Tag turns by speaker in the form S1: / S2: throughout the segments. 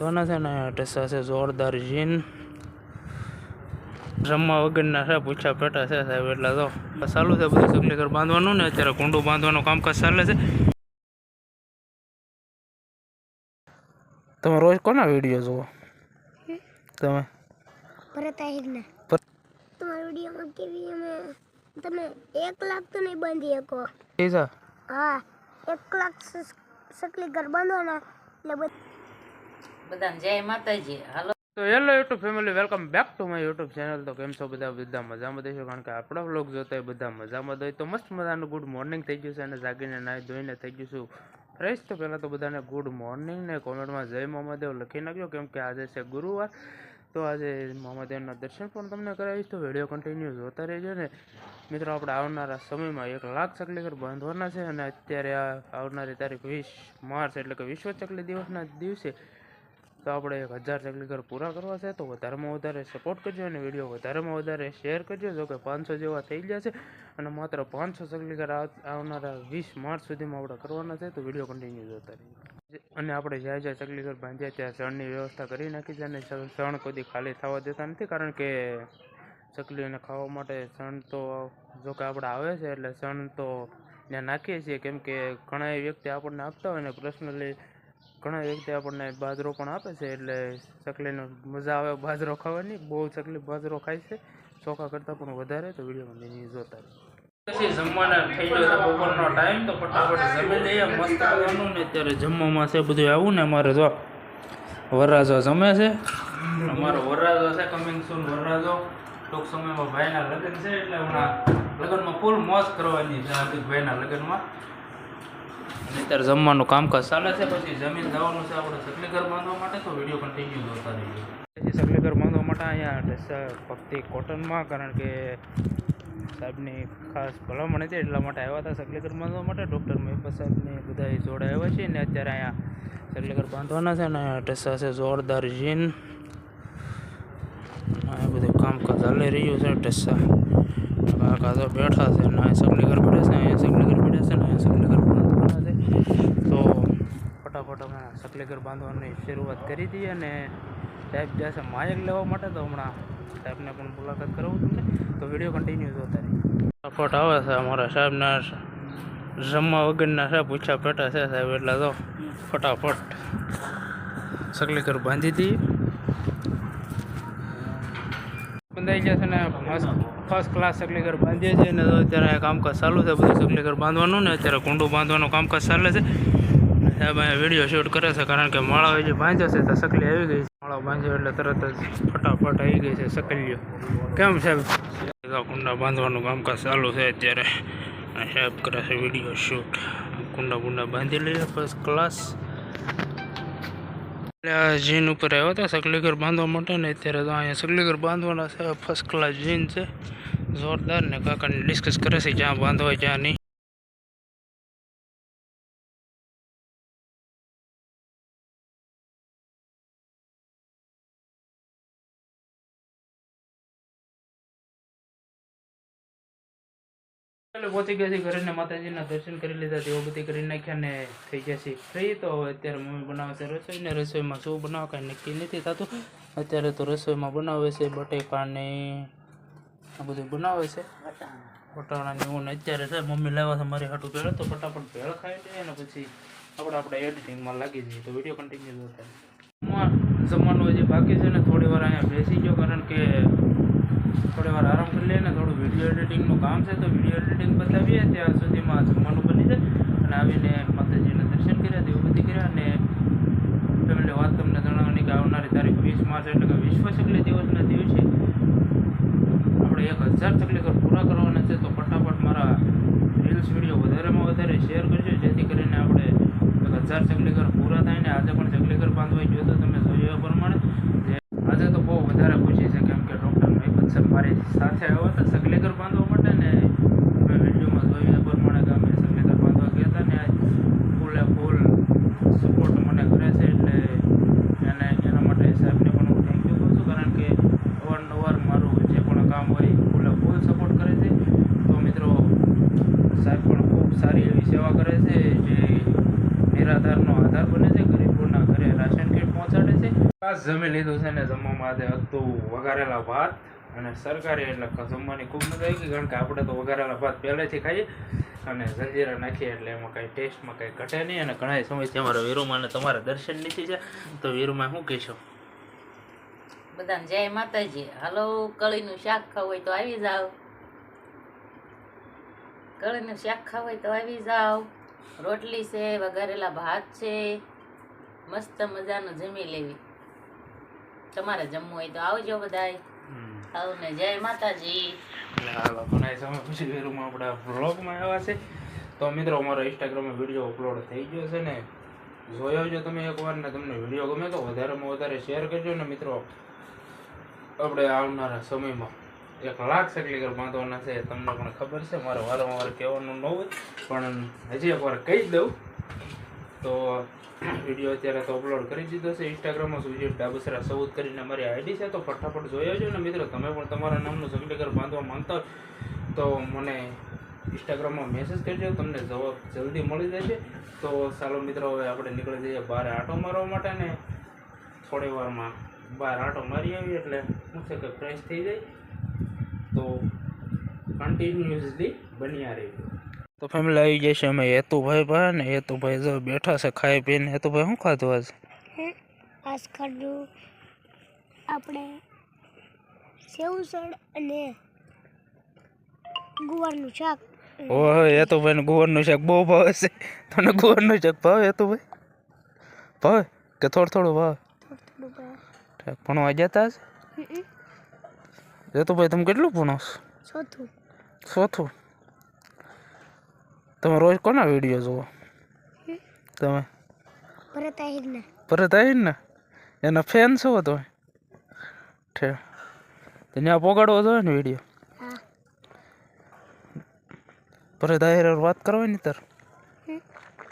S1: બાંધવાના નથી ને ટેસા છે જોરદાર જીન. જમવા વગરના છે પૂછા પેટા છે સાહેબ એટલે તો ચાલુ છે બધું સગલીકર બાંધવાનું ને અત્યારે કુંડું બાંધવાનું કામકાજ ચાલે છે. તમે રોજ કોના વીડિયો જુઓ? તમે?
S2: ભરત આહિરના તમારા વિડીયોમાં કેવી અમે તમે એક લાખ તો નહીં બાંધી શકો. હા એક લાખ સકલી ઘર બાંધવાના એટલે બધ-
S1: તો hello YouTube family, welcome back to my YouTube channel. તો કેમ છો બધા? બધા મજામાં દેશો કારણ કે આપણા વ્લોગ જોતા હોય બધા મજામાં દોય તો મસ્ત મજાનું ગુડ મોર્નિંગ થઈ ગયું છે અને જાગીને નાહી ધોઈને થઈ ગયું છું. ફ્રેશ તો પહેલાં તો બધાને ગુડ મોર્નિંગ ને કોમેન્ટમાં જય મામાદેવ લખી નાખજો, કેમ કે આજે છે ગુરુવાર. તો આજે મહાદેવના દર્શન પણ તમને કરાવીશ. તો વીડિયો કન્ટિન્યુ જોતા રહેજો ને. મિત્રો, આપણે આવનારા સમયમાં એક લાખ ચકલીઘર બાંધવાના છે અને અત્યારે આવનારી તારીખ વીસ માર્ચ, એટલે કે વિશ્વ ચકલી દિવસના દિવસે તો આપણે એક હજાર ચકલીઘર પૂરા કરવા છે, તો વધારેમાં વધારે સપોર્ટ કરજો અને વીડિયો વધારેમાં વધારે શેર કરજો જો કે પાંચસો જેવા થઈ ગયા છે. અને માત્ર પાંચસો ચકલીઘર આવ- આવનારા વીસ માર્ચ સુધીમાં આપણે કરવાના છે, તો વીડિયો કન્ટિન્યુ જોતા રહીએ. અને આપણે જ્યાં જ્યાં ચકલીઘર બાંધ્યા ત્યાં શણની વ્યવસ્થા કરી નાખી છે, અને શણ કદી ખાલી થવા દેતા નથી, કારણ કે ચકલીને ખાવા માટે શણ તો જો કે આપણે આવે છે, એટલે શણ તો ત્યાં નાખીએ છીએ. કેમ કે ઘણા વ્યક્તિ આપણને આપતા હોય ને પર્સનલી ઘણા વ્યક્તિ આપણને બાજરો પણ આપે છે, એટલે ચકલીનો મજા આવે બાજરો ખાવાની. બહુ ચકલી બાજરો ખાય છે. ચોખા કરતાં પણ વધારે, તો વીડિયો કન્ટિન્યુ જોતા પછી જમવાના બપોરનો ટાઈમ જમી લઈએ, મસ્ત કરવાનું ને અત્યારે જમવામાં છે બધું આવું ને અમારે જો વરરાજો જમે છે. અમારો વરરાજો છે કમિંગ સૂન વરરાજો. સમયમાં ભાઈના લગ્ન છે, એટલે હમણાં લગ્નમાં ફૂલ મોજ કરવાની છે હાર્દિક ભાઈના લગ્નમાં. અને અત્યારે જમવાનું કામકાજ ચાલે છે, પછી જમીન જવાનું છે આપણે સકલીઘર બાંધવા માટે, તો વીડિયો કન્ટિન્યુ જોતા રહીએ. પછી સકલીઘર બાંધવા માટે અહીંયા ઢેસા ભક્તિ કોટનમાં, કારણ કે સાહેબની ખાસ ભલામણ હતી, એટલા માટે આવ્યા હતા સકલીઘર બાંધવા માટે. ડૉક્ટર મહેબા સાહેબને બધા જોડે આવ્યા છે, ને અત્યારે અહીંયા સકલીઘર બાંધવાના છે, ને ઢસા છે જોરદાર જીન. આ બધું કામકાજ ચાલી રહ્યું છે ઢસા કાકા બેઠા છે, ને સકલીઘર પડે છે, અહીંયા સકલીઘર પડે છે ને અહીંયા સકલીઘર બાંધવાના છે તો અમે બાંધવાની શરૂઆત કરી હતી અને સાહેબ જશે માયક લેવા માટે, તો હમણાં સાહેબને પણ મુલાકાત કરાવું તમને. તો વીડિયો કન્ટિન્યુ જોતા રહીએ ફટાફટ આવે છે અમારા સાહેબના. જમવા વગરના છે પૂછા પેટા છે સાહેબ, એટલે તો ફટાફટ સકલીઘર બાંધી હતી બંધાઈ ગયા છે ને ફર્સ્ટ ક્લાસ સકલીઘર બાંધીએ છીએ ને, તો અત્યારે કામકાજ ચાલુ છે, બધું સકલીઘર બાંધવાનું ને, અત્યારે કુંડું બાંધવાનું કામકાજ ચાલે છે. સાહેબ અહીંયા વીડિયો શૂટ કરે છે કારણ કે માળા જે બાંધ્યો છે તો સકલી આવી ગઈ છે. માળો બાંધ્યો એટલે તરત જ ફટાફટ આવી ગઈ છે સકલીઓ. કેમ સાહેબ કુંડા બાંધવાનું કામકાજ ચાલુ છે અત્યારે. સાહેબ કરે છે વીડિયો શૂટ કુંડા કુંડા બાંધી લઈએ ફર્સ્ટ ક્લાસ એટલે આ જીન ઉપર આવ્યો હતા સકલીઘર બાંધવા માટે ને અત્યારે તો અહીંયા સકલીઘર બાંધવાના છે. ફર્સ્ટ ક્લાસ જીન છે. જોરદાર ને કાકાને ડિસ્કસ કરે છે જ્યાં બાંધવાય જ્યાં નહીં. એટલે પહોંચી ગયા છે ઘરે ને માતાજીના દર્શન કરી લીધા, તેઓ બધી કરી નાખ્યા ને થઈ ગયા છે. ફ્રી, તો અત્યારે મમ્મી બનાવે છે રસોઈ ને રસોઈમાં શું બનાવે કાંઈ નક્કી નથી થતું. અત્યારે તો રસોઈમાં બનાવે છે બટેકા ને આ બધું બનાવે છે. પટાણા ને એવું અત્યારે છે, મમ્મી લાવ્યા છે મારી હાટું ભેળ, તો ફટાફટ ભેળ ખાઈ લઈએ ને પછી આપણે આપણે એડિટિંગમાં લાગી જઈએ, તો વીડિયો કન્ટિન્યુ થાય. જમવાનું હજી બાકી છે ને થોડી વાર અહીંયા બેસી ગયો, કારણ કે થોડી વાર આરામ કરી લઈએ ને થોડું વીડિયો એડિટિંગનું કામ છે, તો વીડિયો એડિટિંગ બતાવીએ ત્યાં સુધીમાં જમવાનું બની જાય. અને આવીને માતાજીના દર્શન કર્યા તેવું બધી કર્યા, અને ફેમિલી વાત તમને જણાવવાની કે આવનારી તારીખ વીસ માર્ચ, એટલે કે વિશ્વ ચકલી દિવસના દિવસે આપણે એક હજાર ચકલીઘર પૂરા કરવાના છે, તો ફટાફટ મારા રીલ્સ વીડિયો વધારેમાં વધારે શેર કરજો, જેથી કરીને આપણે એક હજાર ચકલીઘર પૂરા થાય ને આજે પણ ચકલીઘર બાંધવા ગયો તો તમે જોયું એ પ્રમાણે જે આજે તો બહુ વધારે ખુશી છે કેમ કે મારી સાથે આવ્યા હતા સગલેકર બાંધવા માટે ને મેં વિડીયોમાં જોયું પ્રમાણે કે અમે સગલેકર બાંધવા ગયા હતા ને આજ ફૂલે ફૂલ સપોર્ટ મને કરે છે એટલે એને, એના માટે સાહેબને પણ હું થેન્ક યુ કહું છું. કારણ કે અવારનવાર મારું જે પણ કામ હોય ફૂલે ફૂલ સપોર્ટ કરે છે. તો મિત્રો, સાહેબ પણ ખૂબ સારી એવી સેવા કરે છે, જે નિરાધારનો આધાર બને છે, ગરીબોના ઘરે રાશન કીટ પહોંચાડે છે. આ જમી લીધું છે ને જમવામાં આજે હતું વઘારેલા ભાત. અને સરકારી એટલે જમવાની ખૂબ મજા આવી ગઈ, કારણ કે આપણે તો વઘારેલા ભાત પહેલેથી ખાઈએ અને જંજીરા નાખીએ એટલે એમાં કાંઈ ટેસ્ટમાં કાંઈ ઘટે નહીં અને ઘણા સમયથી અમારા વીરુમાં તમારા દર્શન નથી છે. તો વીરુમાં શું કહેશો?
S3: બધાને જય માતાજી. હાલો, કળીનું શાક ખાવું હોય તો આવી જાઓ. કળીનું શાક ખાવું હોય તો આવી જાઓ. રોટલી છે, વઘારેલા ભાત છે. મસ્ત મજાનું જમી લેવી. તમારે જમવું હોય તો આવજો બધાય. આવો જય માતાજી.
S1: હાલો ઘણા સમય પછી વીરુમાં આપણા વ્લોગમાં આવ્યા છે. તો મિત્રો, અમારો ઇન્સ્ટાગ્રામમાં વીડિયો અપલોડ થઈ ગયો છે ને. જોયો જો તમે એકવાર ને તમને વીડિયો ગમે તો વધારેમાં વધારે શેર કરજો ને મિત્રો. આપણે આવનારા સમયમાં એક લાખ સકલીગર બાંધવાના છે તમને પણ ખબર છે. મારે વારંવાર કહેવાનું ન હોય, પણ હજી એકવાર કહી દઉં. તો વીડિયો અત્યારે તો અપલોડ કરી દીધો છે. ઇન્સ્ટાગ્રામમાં સુજીત ડાબસરા સૌદ કરીને મારી આઈડી છે, તો ફટાફટ જોઈ આવજો. ને મિત્રો, તમે પણ તમારા નામનું સકલીગર બાંધવા માંગતા હોય, તો મને ઇન્સ્ટાગ્રામમાં મેસેજ કરજો. તમને જવાબ જલ્દી મળી જશે. તો ચાલો મિત્રો, હવે આપણે નીકળી જઈએ બહાર આંટો મારવા માટે ને થોડી વારમાં બહાર આંટો મારી આવી એટલે શું છે કે ફ્રેશ થઈ જાય. તો કન્ટિન્યુઅસલી બન્યા રહેજો. તો ફેમિલી આવી જશે અમે. હેતુભાઈ પાસે ને હેતુભાઈ જો બેઠા છે ખાઈ પીને. હેતુભાઈ શું ખાધું આજ?
S2: આજ ખાધું આપણે સેવસળ અને ગુવારનું શાક.
S1: ઓહો હેતુભાઈ ને ગુવારનું શાક બહુ ભાવે છે. તને ગુવારનું શાક ભાવે હેતુભાઈ? ભાવે? કે થોડું થોડું ભાવે?
S2: થોડું થોડું ભાવે.
S1: ઠીક ભણવા જતા હશે
S2: હમ,
S1: હેતુભાઈ તમે કેટલું ભણો છો?
S2: ચોથું.
S1: ચોથું? તમે રોજ કોના વીડિયો જુઓ? તમે?
S2: ભરત આહિરના.
S1: ને એના ફેન છો તમે ઠે. ત્યાં પોગાડવો જોઈએ ને વીડિયો?
S2: હા.
S1: પરત આહિર વાત કરવાની તાર?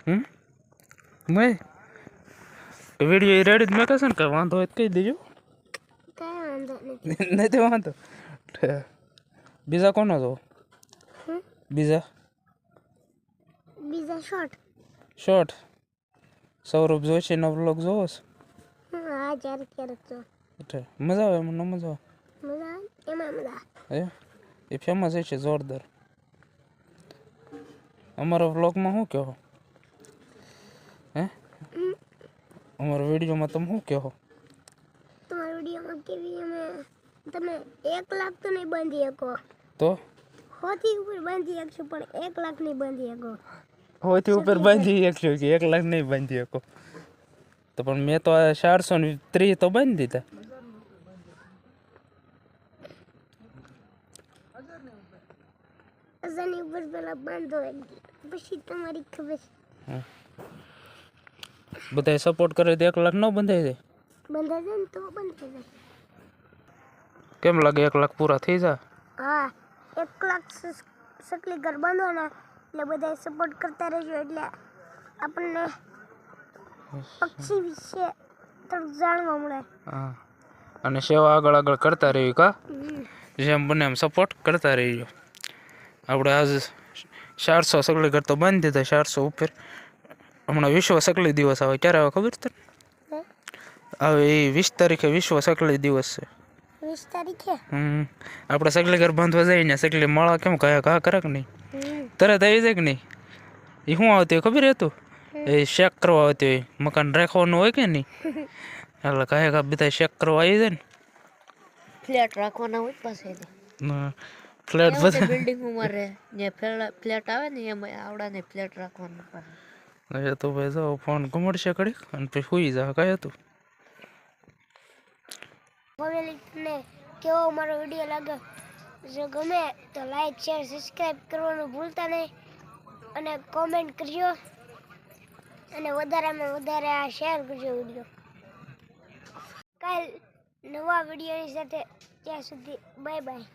S2: હમ.
S1: મેં? વીડિયો રેડી જ મેં કહેશે ને કે વાંધો હોય તો કહી દેજો.
S2: નથી.
S1: વાંધો? બીજા કોનો જો બીજા?
S2: બીજા શોર્ટ
S1: શોર્ટ સૌરભ જોશીનો બ્લોગ જોવો છે
S2: હા ક્યારેક ક્યારેક તો
S1: ઠે મજા આવે એમાં ન મજા
S2: મજા આવે એમાં મજા
S1: આવે એ એ ફેમસ છે જોરદાર અમારા વ્લોગમાં શું કહો હે અમારા વિડીયોમાં તમે શું કહો
S2: તમારા વિડીયોમાં કેવી અમે તમે એક લાખ તો નહીં બાંધી શકો
S1: તો
S2: હોથી ઉપર બાંધી શકશો પણ એક લાખ નહીં બાંધી શકો
S1: હોયથી ઉપર બાંધી શકશો કે એક લાખ નહીં બાંધી શકો. તો પણ મેં તો ચારસો ને ત્રીસ તો બાંધી દીધા.
S2: હજારની ઉપર પેલા બાંધો પછી તમારી ખબર.
S1: બધાય સપોર્ટ કરે તો એક લાખ ન બંધાઈ જાય.
S2: બંધાઈ જાય ને તો બંધાઈ જાય.
S1: કેમ લાગે એક લાખ પૂરા થઈ જાય?
S2: હા એક લાખ સકલી ઘર બાંધવાના એટલે બધા સપોર્ટ કરતા રહેજો એટલે આપણને પક્ષી વિશે થોડુંક જાણવા મળે.
S1: હા. અને સેવા આગળ આગળ કરતા રહેવી કા? જેમ બને એમ સપોર્ટ કરતા રહીજો આપણે આજ ચારસો સગળી ઘર તો બાંધી દીધા ચારસો ઉપર. હમણાં વિશ્વ સકલી દિવસ આવે. ક્યારે આવે ખબર તને? હવે એ વીસ તારીખે વિશ્વ સકલી દિવસ છે.
S2: વીસ તારીખે?
S1: હમ. આપણે સકલી ઘર બાંધવા જઈએ ને સકલી માળા કેમ કયા ઘા કરે કે નહીં. તરત આવી જાય કે નહીં? એ શું આવતી હોય ખબર હતું? એ શેક કરવા આવતી હોય. મકાન રાખવાનું હોય કે નહીં? એટલે કહે કે બધા શેક કરવા આવી જાય
S4: ફ્લેટ રાખવાના હોય પાસે
S1: ને ફ્લેટ બધા
S4: બિલ્ડિંગોમાં રહે. જે ફ્લેટ આવે ને એમાં આવડાને ફ્લેટ રાખવાનું પડે
S1: તો ભાઈ જાઓ ફોન ઘુમડશે કડીક અને પછી સુઈ જા કહે હતું.
S2: ફેમિલીને કેવો મારો વીડિયો લાગે જો ગમે તો લાઈક શેર સબસ્ક્રાઈબ કરવાનું ભૂલતા નહીં. અને કોમેન્ટ કરજો. અને વધારેમાં વધારે આ શેર કરજો વીડિયો કાલ નવા વિડીયોની સાથે ત્યાં સુધી બાય બાય